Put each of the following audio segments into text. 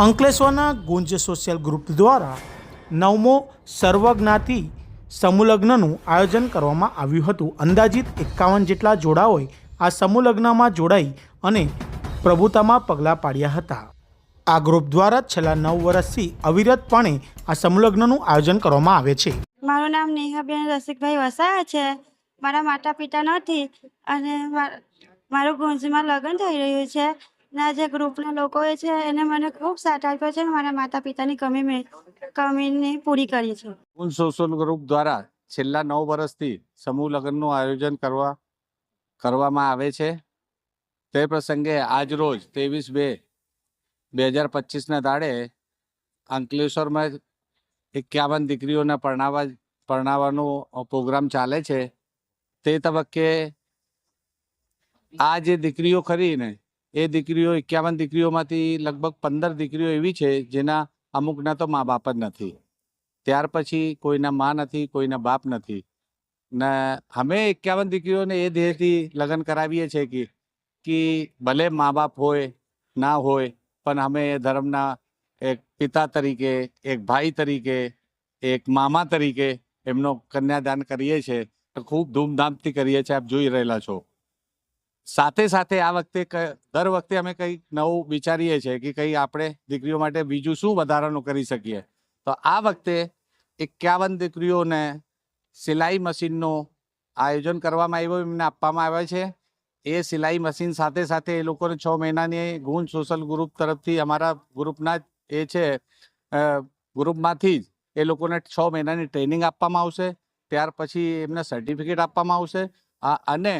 અંકલેશ્વરના ગુંજ social group દ્વારા નવમો સર્વજ્ઞાતિ સમૂહલગ્નનું આયોજન કરવામાં આવ્યું હતું. અંદાજિત એકાવન જેટલા જોડાઓએ આ સમૂહલગ્નમાં જોડાઈ અને પ્રભુતામાં પગલાં પાડ્યા હતા. આ ગ્રુપ દ્વારા છેલ્લા નવ વર્ષથી અવિરતપણે આ સમૂહલગ્નનું આયોજન કરવામાં આવે છે. મારું નામ નેહાબેન રસિકભાઈ વસાયા છે. મારા માતા પિતા નથી અને મારું ગુંજમાં લગ્ન થઈ રહ્યું છે. ને, જે ગ્રુપના લોકો છે, એને મને ખૂબ સાથ આપ્યો છે, મારા માતા પિતાની કમી મેં, કમીને પૂરી કરી છે. કુલ સોશિયલ ગ્રુપ દ્વારા છેલ્લા નવ વર્ષથી સમૂહ લગ્નનું આયોજન કરવા, કરવામાં આવે છે. તે પ્રસંગે આજ રોજ ત્રેવીસ બે બે હજાર પચીસના દાડે અંકલેશ્વરમાં એકાવન દીકરીઓને પરણાવવા પરણાવવાનો પ્રોગ્રામ ચાલે છે. તે તબક્કે આ જે દીકરીઓ ખરી ને એ દીકરીઓ એકાવન દીકરીઓમાંથી લગભગ પંદર દીકરીઓ એવી છે જેના અમુકના તો મા બાપ જ નથી. ત્યાર પછી કોઈના મા નથી, કોઈના બાપ નથી. ને અમે એકાવન દીકરીઓને એ ધ્યેયથી લગ્ન કરાવીએ છીએ કે કે ભલે મા બાપ હોય, ના હોય, પણ અમે એ ધર્મના એક પિતા તરીકે, એક ભાઈ તરીકે, એક મામા તરીકે એમનો કન્યાદાન કરીએ છીએ. તો ખૂબ ધૂમધામથી કરીએ છીએ, આપ જોઈ રહેલા છો. સાથે સાથે આ વખતે દર વખતે અમે કંઈક નવું વિચારીએ છીએ કે કંઈ આપણે દીકરીઓ માટે બીજું શું વધારાનું કરી શકીએ. તો આ વખતે એકાવન દીકરીઓને સિલાઈ મશીનનું આયોજન કરવામાં આવ્યું, એમને આપવામાં આવે છે. એ સિલાઈ મશીન સાથે સાથે એ લોકોને છ મહિનાની ગુણ સોશિયલ ગ્રુપ તરફથી અમારા ગ્રુપના એ છે ગ્રુપમાંથી જ એ લોકોને છ મહિનાની ટ્રેનિંગ આપવામાં આવશે. ત્યાર પછી એમને સર્ટિફિકેટ આપવામાં આવશે. અને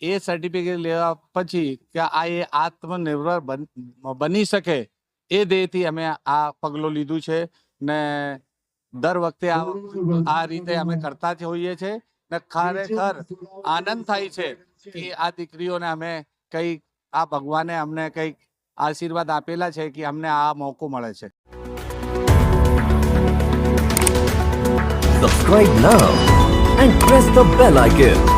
એ સર્ટિફિકેટ લેવા પછી કે આ એ આત્મનિર્ભર બન- શકે એ ધ્યેયથી અમે આ પગલું લીધું છે ને દર વખતે આ રીતે અમે કરતા જ હોઈએ છીએ ને ખરેખર આનંદ થાય છે કે આ દીકરીઓને અમે કંઈક, આ ભગવાને અમને કંઈક આશીર્વાદ આપેલા છે કે અમને આ મોકો મળે છે Subscribe now and press the bell icon.